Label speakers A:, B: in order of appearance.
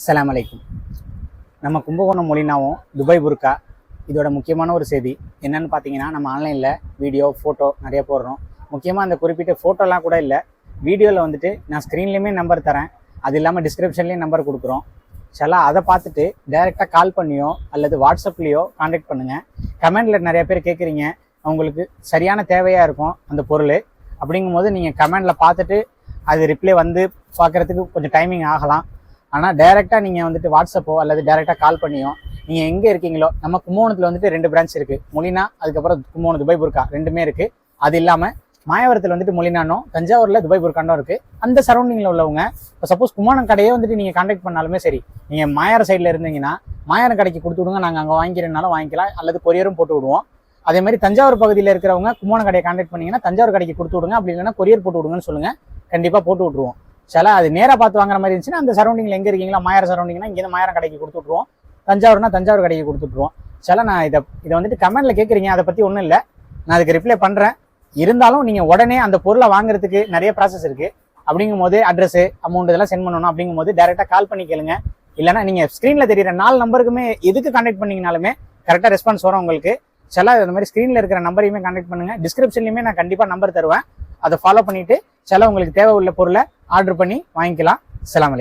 A: அஸ்ஸலாமு அலைக்கும். நம்ம கும்பகோணம் மொழினாவும் துபாய் புர்கா இதோட முக்கியமான ஒரு செய்தி என்னன்னு பார்த்தீங்கன்னா நம்ம ஆன்லைனில் வீடியோ ஃபோட்டோ நிறைய போடுறோம். முக்கியமாக அந்த குறிப்பிட்ட ஃபோட்டோலாம் கூட இல்லை வீடியோவில் வந்துட்டு நான் ஸ்க்ரீன்லேயுமே நம்பர் தரேன். அது இல்லாமல் டிஸ்கிரிப்ஷன்லேயும் நம்பர் கொடுக்குறோம். சில அதை பார்த்துட்டு டைரெக்டாக கால் பண்ணியோ அல்லது வாட்ஸ்அப்லேயோ காண்டாக்ட் பண்ணுங்கள் கமெண்டில் நிறைய பேர் கேட்குறீங்க அவங்களுக்கு சரியான தேவையாக இருக்கும் அந்த பொருள். அப்படிங்கும்போது நீங்கள் கமெண்டில் பார்த்துட்டு அது ரிப்ளை வந்து பார்க்குறதுக்கு கொஞ்சம் டைமிங் ஆகலாம். ஆனால் டைரெக்டாக நீங்கள் வந்துட்டு வாட்ஸ்அப்போ அல்லது டைரெக்டாக கால் பண்ணியோ நீங்கள் எங்கே இருக்கீங்களோ நம்ம கும்போணத்தில் வந்துட்டு ரெண்டு பிரான்ச் இருக்குது மொழினா அதுக்கப்புறம் கும்போணம் துபாய் புர்கா ரெண்டுமே இருக்குது அது இல்லாமல் மாயவரத்தில் வந்துட்டு மொழினானோ தஞ்சாவூரில் துபாய் புர்காண்டோ இருக்குது அந்த சரௌண்டிங்கில் உள்ளவங்க இப்போ சப்போஸ் கும்போணம் கடையே வந்துட்டு நீங்கள் காண்டாக்ட் பண்ணாலுமே சரி நீங்கள் மாயார சைடில் இருந்தீங்கன்னா மாயாரம் கடைக்கு கொடுத்து விடுங்க நாங்கள் அங்கே வாங்கிக்கிறனாலும் வாங்கிக்கலாம் அல்லது கொரியரும் போட்டு விடுவோம். அதே மாதிரி தஞ்சாவூர் பகுதியில் இருக்கிறவங்க கும்போணம் கடையை காண்டாக்ட் பண்ணிங்கன்னா தஞ்சாவூர் கடைக்கு கொடுத்து விடுங்க அப்படி இல்லைன்னா கொரியர் போட்டு விடுங்கன்னு சொல்லுங்கள் கண்டிப்பாக போட்டு விட்ருவோம் சில அது நேராக பார்த்து வாங்குற மாதிரி இருந்துச்சுன்னா அந்த சரௌண்டிங்கில் எங்கே இருக்கீங்களா? மாயார சரௌண்டிங்னா இங்கேருந்து மாயாரம் கடைக்கு கொடுத்துட்ருவோம் தஞ்சாவூர்னா தஞ்சாவூர் கடைக்கு கொடுத்துட்ருவோம் சில நான் இதை இதை வந்துட்டு கமெண்ட்டில் கேட்குறீங்க அதை பற்றி ஒன்றும் இல்லை. நான் அதுக்கு ரிப்ளை பண்ணுறேன் இருந்தாலும் நீங்கள் உடனே அந்த பொருளை வாங்குறதுக்கு நிறைய ப்ராசஸ் இருக்குது அப்படிங்கும் போது அட்ரஸ் அமௌண்ட் இதெல்லாம் சென்ட் பண்ணணும் அப்படிங்கும் போது டேரெக்டாக கால் பண்ணி கேளுங்க. இல்லைன்னா நீங்கள் ஸ்க்ரீனில் தெரியுற நாலு நம்பருக்குமே எதுக்கு கான்டாக்ட் பண்ணீங்கனாலுமே கரெக்டாக ரெஸ்பான்ஸ் வரும் உங்களுக்கு. சில இந்த மாதிரி ஸ்க்ரீனில் இருக்கிற நம்பரையுமே கான்டாக்ட் பண்ணுங்க. டிஸ்கிரிப்ஷன்லையுமே நான் கண்டிப்பாக நம்பர் தருவேன். அதை ஃபாலோ பண்ணிவிட்டு சில உங்களுக்கு தேவை உள்ள பொருளை ஆர்டர் பண்ணி வாங்கிக்கலாம். அஸ்ஸலாமு